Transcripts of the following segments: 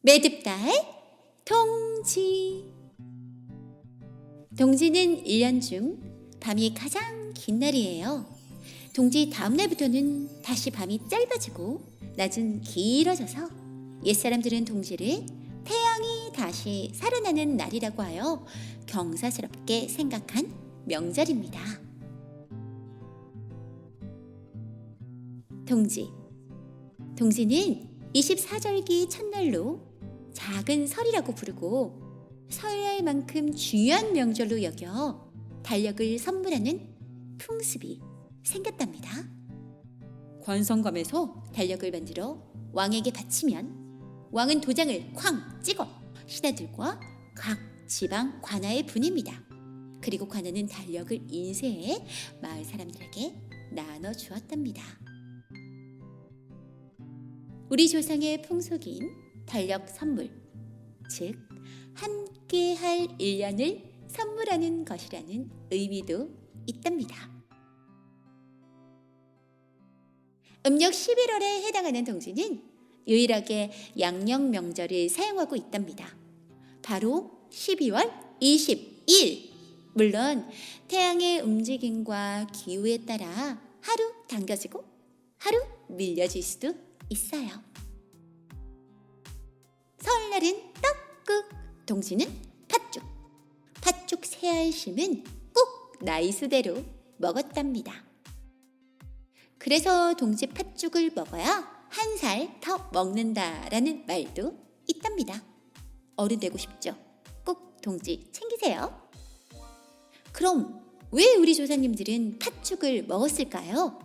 매듭달 동지 동지는 1년 중 밤이 가장 긴 날이에요. 동지 다음 날부터는 다시 밤이 짧아지고 낮은 길어져서 옛사람들은 동지를 태양이 다시 살아나는 날이라고 하여 경사스럽게 생각한 명절입니다. 동지 동지는 24절기 첫날로 작은 설이라고 부르고 설날만큼 중요한 명절로 여겨 달력을 선물하는 풍습이 생겼답니다. 관성감에서 달력을 만들어 왕에게 바치면 왕은 도장을 쾅 찍어 신하들과 각 지방 관아에 보냅니다. 그리고 관아는 달력을 인쇄해 마을 사람들에게 나눠 주었답니다. 우리 조상의 풍속인 달력 선물, 즉 함께 할 1년을 선물하는 것이라는 의미도 있답니다. 음력 11월에 해당하는 동지는 유일하게 양력 명절을 사용하고 있답니다. 바로 12월 22일. 물론 태양의 움직임과 기후에 따라 하루 당겨지고 하루 밀려질 수도 있어요. 설날은 떡국, 동지는 팥죽. 팥죽 세 알심은 꼭 나이 수대로 먹었답니다. 그래서 동지 팥죽을 먹어야 한 살 더 먹는다라는 말도 있답니다. 어른 되고 싶죠? 꼭 동지 챙기세요. 그럼 왜 우리 조상님들은 팥죽을 먹었을까요?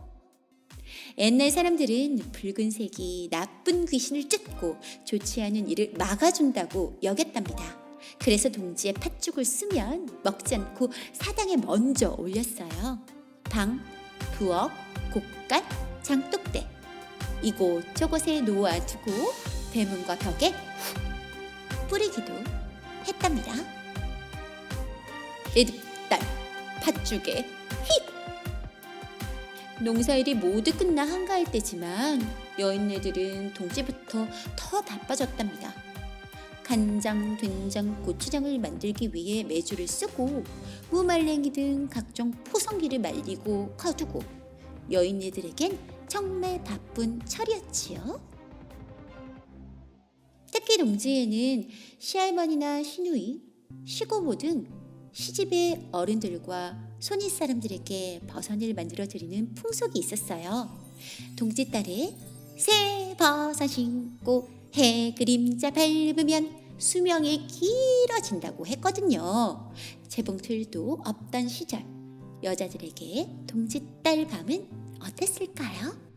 옛날 사람들은 붉은색이 나쁜 귀신을 쫓고 좋지 않은 일을 막아준다고 여겼답니다. 그래서 동지에 팥죽을 쓰면 먹지 않고 사당에 먼저 올렸어요. 방, 부엌, 곡간, 장독대 이곳저곳에 놓아두고 대문과 벽에 훅 뿌리기도 했답니다. 애듭딸 팥죽에 휙 농사일이 모두 끝나 한가할 때지만 여인네들은 동지부터 더 바빠졌답니다. 간장, 된장, 고추장을 만들기 위해 메주를 쓰고 무말랭이 등 각종 포성기를 말리고 커두고 여인네들에겐 정말 바쁜 철이었지요. 특히 동지에는 시할머니나 시누이, 시고모 등 시집의 어른들과 손윗 사람들에게 버선을 만들어 드리는 풍속이 있었어요. 동지딸에 새 버선 신고 해 그림자 밟으면 수명이 길어진다고 했거든요. 재봉틀도 없던 시절 여자들에게 동지딸 밤은 어땠을까요?